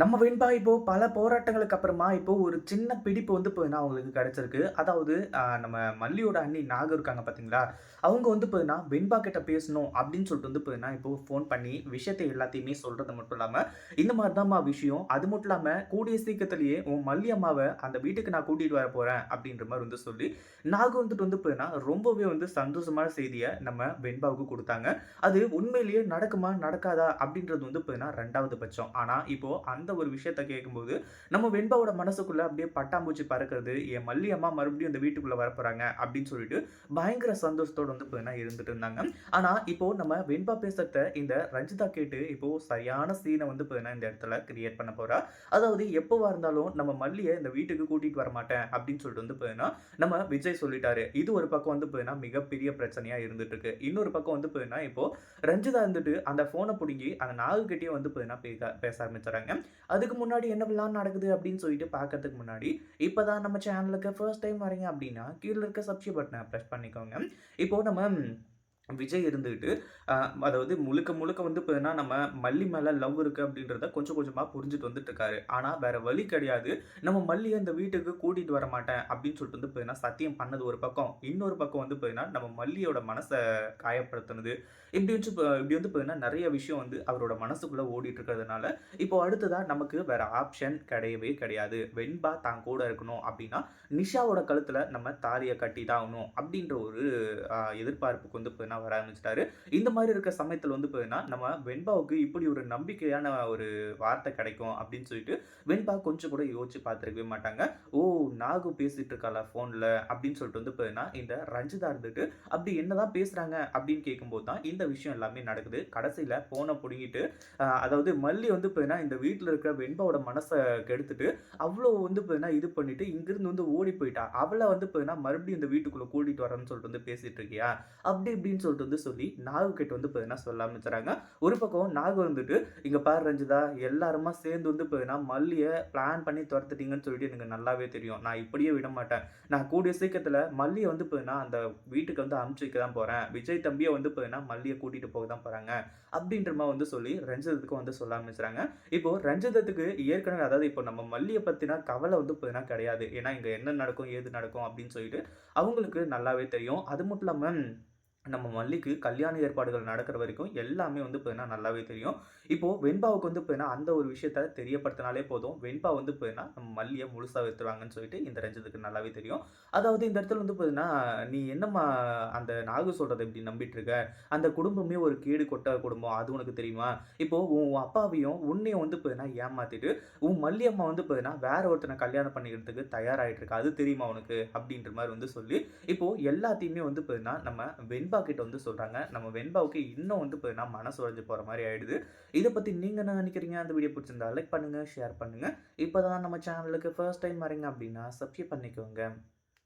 நம்ம வெண்பா இப்போ பல போராட்டங்களுக்கு அப்புறமா இப்போ ஒரு சின்ன பிடிப்பு வந்து போதுனா அவங்களுக்கு கிடைச்சிருக்கு. அதாவது நம்ம மல்லியோட அண்ணி நாகு இருக்காங்க பார்த்தீங்களா, அவங்க வந்து போதுனா வெண்பா கிட்ட பேசணும் அப்படின்னு சொல்லிட்டு வந்து போதுனா இப்போ ஃபோன் பண்ணி விஷயத்தை எல்லாத்தையுமே சொல்றது மட்டும் இல்லாம, இந்த மாரி தான்மா விஷயம். அது மட்டும் இல்லாம கூடிய சீக்கிரத்திலேயே உன் மல்லி அம்மாவை அந்த வீட்டுக்கு நான் கூட்டிட்டு வர போறேன் அப்படின்ற மாதிரி வந்து சொல்லி, நாகு வந்துட்டு வந்து போதுனா ரொம்பவே வந்து சந்தோஷமான செய்தியை நம்ம வெண்பாவுக்கு கொடுத்தாங்க அது உண்மையிலேயே நடக்குமா? நடக்காதா? அப்படின்றது வந்து போதுனா ரெண்டாவது பட்சம். ஆனா இப்போ அந்த அந்த ஒரு விஷயத்த கேட்கும்போது, நம்ம வெண்பாவோட மனசுக்குள்ள அப்படியே பட்டாம்பூச்சி பறக்கிறது. என் மல்லி அம்மா மறுபடியும் இந்த வீட்டுக்குள்ள வரப்போறாங்க அப்படின்னு சொல்லிட்டு பயங்கர சந்தோஷத்தோடு வந்து பார்த்தீங்கன்னா இருந்துட்டு இருந்தாங்க. ஆனா இப்போ நம்ம வெண்பா பேசுறத இந்த ரஞ்சிதா கேட்டு இப்போ சரியான சீனை வந்து பார்த்தீங்கன்னா இந்த இடத்துல கிரியேட் பண்ண போறா. அதாவது எப்போவா இருந்தாலும் நம்ம மல்லியை இந்த வீட்டுக்கு கூட்டிட்டு வரமாட்டேன் அப்படின்னு சொல்லிட்டு வந்து பார்த்தீங்கன்னா, நம்ம விஜய் சொல்லிட்டாரு. இது ஒரு பக்கம் வந்து பார்த்தீங்கன்னா மிகப்பெரிய பிரச்சனையா இருந்துட்டு இருக்கு. இன்னொரு பக்கம் வந்து பார்த்தீங்கன்னா, இப்போ ரஞ்சிதா இருந்துட்டு அந்த ஃபோனை பிடுங்கி அந்த நாகு வந்து பார்த்தீங்கன்னா பேச பேச ஆரம்பிச்சுறாங்க. அதுக்கு முன்னாடி என்னவெல்லாம் நடக்குது அப்படின்னு சொல்லிட்டு பார்க்கறதுக்கு முன்னாடி, இப்போ தான் நம்ம சேனலுக்கு ஃபர்ஸ்ட் டைம் வரீங்க அப்படின்னா, கீழே இருக்க சப்ஸ்கிரைப் பட்டனை ப்ரெஸ் பண்ணிக்கோங்க. இப்போது நம்ம விஜய் இருந்துகிட்டு, அதாவது முழுக்க முழுக்க வந்து பார்த்தீங்கன்னா, நம்ம மல்லி மேலே லவ் இருக்குது அப்படின்றத கொஞ்சம் கொஞ்சமாக புரிஞ்சுட்டு வந்துட்டு இருக்காரு. வேறு வேற வழி கிடையாது. நம்ம மல்லியை அந்த வீட்டுக்கு கூட்டிகிட்டு வர மாட்டேன் அப்படின்னு சொல்லிட்டு வந்து பார்த்தீங்கன்னா, சத்தியம் பண்ணது ஒரு பக்கம். இன்னொரு பக்கம் வந்து பார்த்தீங்கன்னா, நம்ம மல்லியோட மனசை காயப்படுத்துனது. இப்படி வந்து இப்படி வந்து பார்த்தீங்கன்னா, நிறைய விஷயம் வந்து அவரோட மனசுக்குள்ளே ஓடிட்டு இருக்கிறதுனால, இப்போ அடுத்ததாக நமக்கு வேற ஆப்ஷன் கிடையவே கிடையாது. வெண்பா தான் கூட இருக்கணும் அப்படின்னா, நிஷாவோட கழுத்தில் நம்ம தாலிய கட்டி தான் ஆகணும் அப்படின்ற ஒரு எதிர்பார்ப்புக்கு வந்து பார்த்தீங்கன்னா வர ஆரம்பிச்சிட்டாரு இந்த மாதிரி இருக்க சமயத்தில் வந்து பார்த்தீங்கன்னா, நம்ம வெண்பாவுக்கு இப்படி ஒரு நம்பிக்கையான ஒரு வார்த்தை கிடைக்கும் அப்படின்னு சொல்லிட்டு, வெண்பா கொஞ்சம் கூட யோசிச்சு பார்த்துருக்கவே மாட்டாங்க. ஓ! நாகு பேசிட்டு இருக்காளா ஃபோனில் அப்படின்னு சொல்லிட்டு வந்து பார்த்தீங்கன்னா, இந்த ரஞ்சிதா இருந்துட்டு, அப்படி என்னதான் பேசுறாங்க அப்படின்னு கேட்கும்போது தான் இந்த விஷயம் எல்லாமே நடக்குது. கடைசியில் போனை பிடிங்கிட்டு அதாவது மல்லி வந்து பார்த்தீங்கன்னா, இந்த வீட்டில் இருக்கிற வெண்பாவோட மனசை கெடுத்துட்டு, அவ்வளோ வந்து பார்த்தீங்கன்னா இது பண்ணிட்டு இங்கிருந்து வந்து ஓடி போயிட்டா. அவள வந்து பார்த்தீங்கன்னா, மறுபடியும் இந்த வீட்டுக்குள்ள கூட்டிட்டு வரேன்னு சொல்லிட்டு வந்து பேசிட்டு இருக்கியா? அப்படி இப்படின்னு சொல்லிட்டு வந்து சொல்லி, நாகு கிட்ட வந்து பார்த்தீங்கன்னா சொல்ல ஆரம்பிச்சுறாங்க. ஒரு பக்கம் நாகு வந்துட்டு, இங்கே பாரு ரஞ்சிதா, எல்லாருமா சேர்ந்து வந்து பார்த்தீங்கன்னா, மல்லியை பிளான் பண்ணி துரத்துட்டீங்கன்னு சொல்லிட்டு எனக்கு நல்லாவே தெரியும். நான் இப்படியே விட மாட்டேன் நான் கூடிய சீக்கிரத்தில் மல்லியை வந்து பார்த்தீங்கன்னா, அந்த வீட்டுக்கு வந்து அமுச்சு வைக்க தான் போகிறேன் விஜய் தம்பியை வந்து பார்த்தீங்கன்னா, மல்லியை கூட்டிகிட்டு போக தான் போகிறாங்க அப்படின்ற மாதிரி வந்து சொல்லி ரஞ்சிதத்துக்கும் வந்து சொல்ல ஆரம்பிச்சுறாங்க. இப்போ ரஞ்சிதத்துக்கு ஏற்கனவே அதாவது இப்போ நம்ம மல்லியை பற்றினா கவலை வந்து பார்த்தீங்கன்னா கிடையாது. ஏன்னா இங்கே என்ன நடக்கும்? ஏது நடக்கும்? அப்படின்னு சொல்லிட்டு அவங்களுக்கு நல்லாவே தெரியும். அது மட்டும் இல்லாமல் நம்ம மல்லிக்கு கல்யாண ஏற்பாடுகள் நடக்கிற வரைக்கும் எல்லாமே வந்து பார்த்தீங்கன்னா நல்லாவே தெரியும். இப்போது வெண்பாவுக்கு வந்து பார்த்தீங்கன்னா, அந்த ஒரு விஷயத்த தெரியப்படுத்தினாலே போதும். வெண்பா வந்து பார்த்தீங்கன்னா, நம்ம மல்லியை முழுசாக வெறுத்துருவாங்கன்னு சொல்லிட்டு இந்த ரஞ்சத்துக்கு நல்லாவே தெரியும். அதாவது இந்த இடத்துல வந்து பார்த்தீங்கன்னா, நீ என்னம்மா அந்த நாகு சொல்கிறத இப்படி நம்பிட்டு இருக்க? அந்த குடும்பமே ஒரு கேடு கொட்ட குடும்பம். அது உனக்கு தெரியுமா? இப்போது உன் அப்பாவையும், உன்னையும் வந்து பார்த்தீங்கன்னா ஏமாத்திட்டு, உன் மல்லி அம்மா வந்து பார்த்தீங்கன்னா, வேற ஒருத்தனை கல்யாணம் பண்ணிக்கிறதுக்கு தயாராகிட்டு இருக்கா. அது தெரியுமா உனக்கு? அப்படின்ற மாதிரி வந்து சொல்லி, இப்போது எல்லாத்தையுமே வந்து பார்த்தீங்கன்னா, நம்ம வெண்பா கிட்ட வந்து சொல்றாங்க. நம்ம வெண்பாவுக்கு இன்னும் வந்து பார்த்தீங்கன்னா, மனசு உடஞ்சு போற மாதிரி ஆயிடுது. இதை பத்தி நீங்க என்ன நினைக்கிறீங்க? அந்த வீடியோ பிடிச்சிருந்தா லைக் பண்ணுங்க, ஷேர் பண்ணுங்க. இப்போதான் நம்ம சேனலுக்கு ஃபர்ஸ்ட் டைம் வரீங்க அப்படின்னா, சப்ஸ்கிரைப் பண்ணிக்கோங்க.